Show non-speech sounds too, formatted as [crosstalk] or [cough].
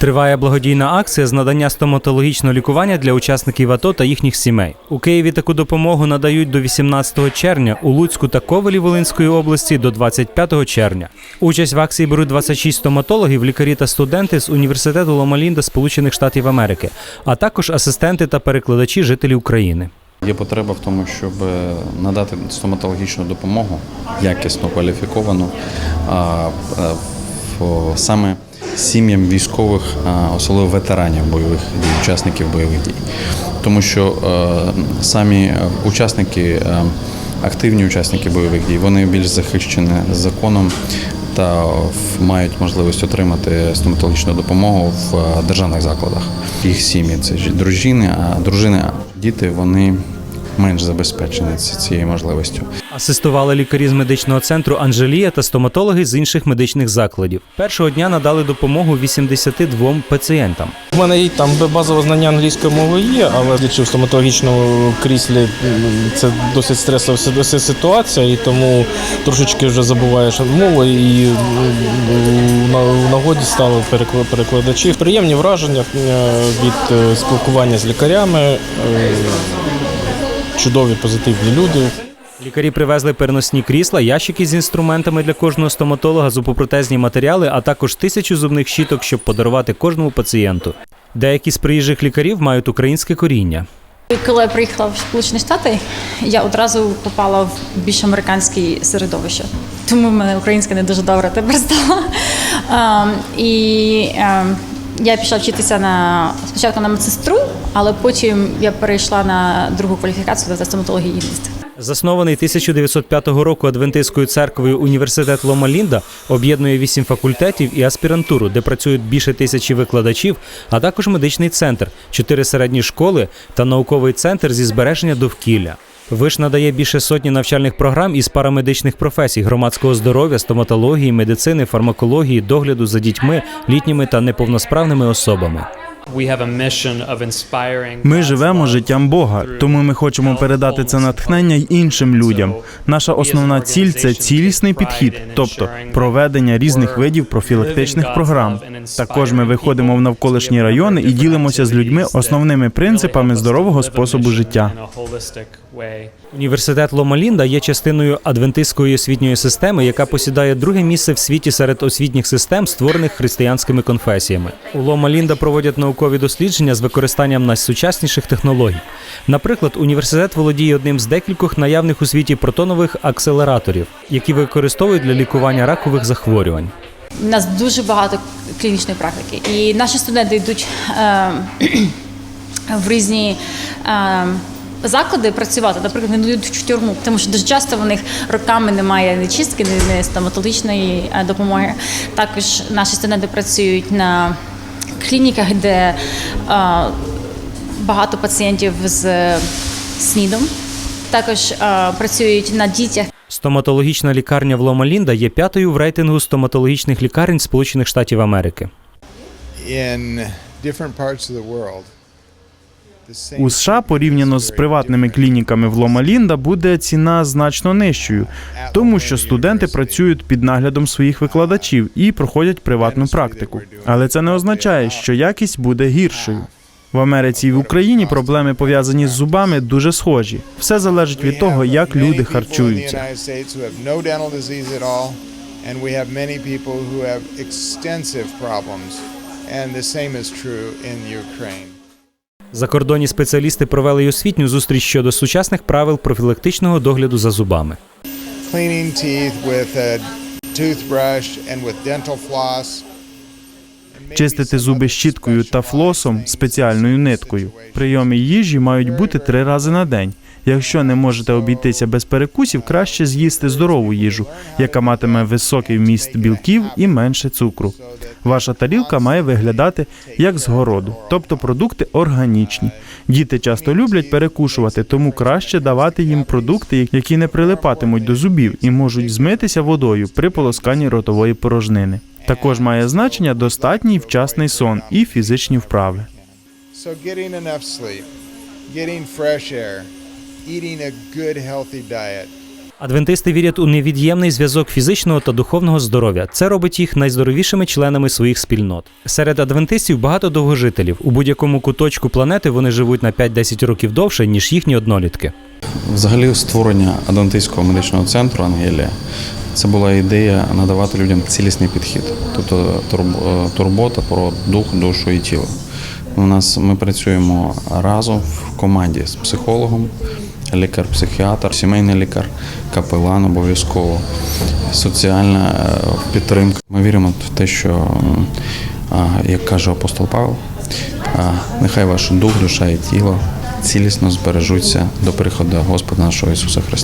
Триває благодійна акція з надання стоматологічного лікування для учасників АТО та їхніх сімей. У Києві таку допомогу надають до 18 червня, у Луцьку та Ковелі Волинської області до 25 червня. Участь в акції беруть 26 стоматологів, лікарі та студенти з університету Ломалінда Сполучених Штатів Америки, а також асистенти та перекладачі жителі України. Є потреба в тому, щоб е, надати стоматологічну допомогу, якісно кваліфіковану, е, в- саме сім'ям військових, особливо ветеранів бойових дій, учасників бойових дій. Тому що е, самі е, учасники, е, активні учасники бойових дій, вони більш захищені законом та мають можливість отримати стоматологічну допомогу в державних закладах. Їх сім'ї це дружини, а дружини, діти вони менш забезпечені цією можливістю. Асистували лікарі з медичного центру Анжелія та стоматологи з інших медичних закладів. Першого дня надали допомогу 82 пацієнтам. У мене там базове знання англійської мови є, але лічу в стоматологічному кріслі це досить стресова ситуація, і тому трошечки вже забуваєш мову і на в нагоді стали перекла- перекладачі. Приємні враження е, від е, спілкування з лікарями, е, чудові позитивні люди. Лікарі привезли переносні крісла, ящики з інструментами для кожного стоматолога, зубопротезні матеріали, а також тисячу зубних щіток, щоб подарувати кожному пацієнту. Деякі з приїжджих лікарів мають українське коріння. Коли я приїхала в Сполучені Штати, я одразу попала в більш американське середовище. Тому в мене українська не дуже добре тепер стала. Ем, і ем, я пішла вчитися на спочатку на медсестру, але потім я перейшла на другу кваліфікацію за стоматологіїст. Заснований 1905 року Адвентистською церквою університет Лома Лінда об'єднує вісім факультетів і аспірантуру, де працюють більше тисячі викладачів, а також медичний центр, чотири середні школи та науковий центр зі збереження довкілля. Виш надає більше сотні навчальних програм із парамедичних професій, громадського здоров'я, стоматології, медицини, фармакології, догляду за дітьми, літніми та неповносправними особами. Ми живемо життям Бога, тому ми хочемо передати це натхнення й іншим людям. Наша основна ціль це цілісний підхід, тобто проведення різних видів профілактичних програм. Також ми виходимо в навколишні райони і ділимося з людьми основними принципами здорового способу життя. Університет Лома Лінда є частиною адвентистської освітньої системи, яка посідає друге місце в світі серед освітніх систем, створених християнськими конфесіями. У Лома Лінда проводять наукові дослідження з використанням найсучасніших технологій. Наприклад, університет володіє одним з декількох наявних у світі протонових акселераторів, які використовують для лікування ракових захворювань. У нас дуже багато клінічної практики, і наші студенти йдуть е, [clears throat] в різні. Е, Заклади працювати, наприклад, не йдуть в тюрму, тому що дуже часто в них роками немає ні чистки, ні ні стоматологічної е, допомоги. Також наші студенти працюють на клініках, де е, багато пацієнтів з СНІДом. Також е, працюють на дітях. Стоматологічна лікарня в Лома Лінда є п'ятою в рейтингу стоматологічних лікарень Сполучених Штатів Америки. in different parts of the world. the same У США порівняно з приватними клініками в Лома-Лінда буде ціна значно нижчою, тому що студенти працюють під наглядом своїх викладачів і проходять приватну практику. Але це не означає, що якість буде гіршою. В Америці і в Україні проблеми пов'язані з зубами дуже схожі. Все залежить від того, як люди харчуються. And the same is true in Ukraine. Закордонні спеціалісти провели й освітню зустріч щодо сучасних правил профілактичного догляду за зубами. Cleaning teeth with a toothbrush and with dental floss. Чистити зуби щіткою та флосом спеціальною ниткою. Прийоми їжі мають бути три рази на день. Якщо не можете обійтися без перекусів, краще з'їсти здорову їжу, яка матиме високий вміст білків і менше цукру. Ваша тарілка має виглядати як з городу, тобто продукти органічні. Діти часто люблять перекушувати, тому краще давати їм продукти, які не прилипатимуть до зубів і можуть змитися водою при полосканні ротової порожнини. Також має значення достатній вчасний сон і фізичні вправи. Eating a good healthy diet, Адвентисти вірять у невід'ємний зв'язок фізичного та духовного здоров'я. Це робить їх найздоровішими членами своїх спільнот. Серед адвентистів багато довгожителів. У будь-якому куточку планети вони живуть на 5-10 років довше, ніж їхні однолітки. Взагалі, створення Адвентистського медичного центру Ангелія це була ідея надавати людям цілісний підхід, тобто турб- турбота про дух, душу і тіло. У нас ми працюємо разом в команді з психологом, лікар-психіатр, сімейний лікар, капелан обов'язково, соціальна е, підтримка. Ми віримо в те, що, як каже апостол Павло, нехай ваш дух, душа і тіло цілісно збережуться до приходу Господа нашого Ісуса Христа.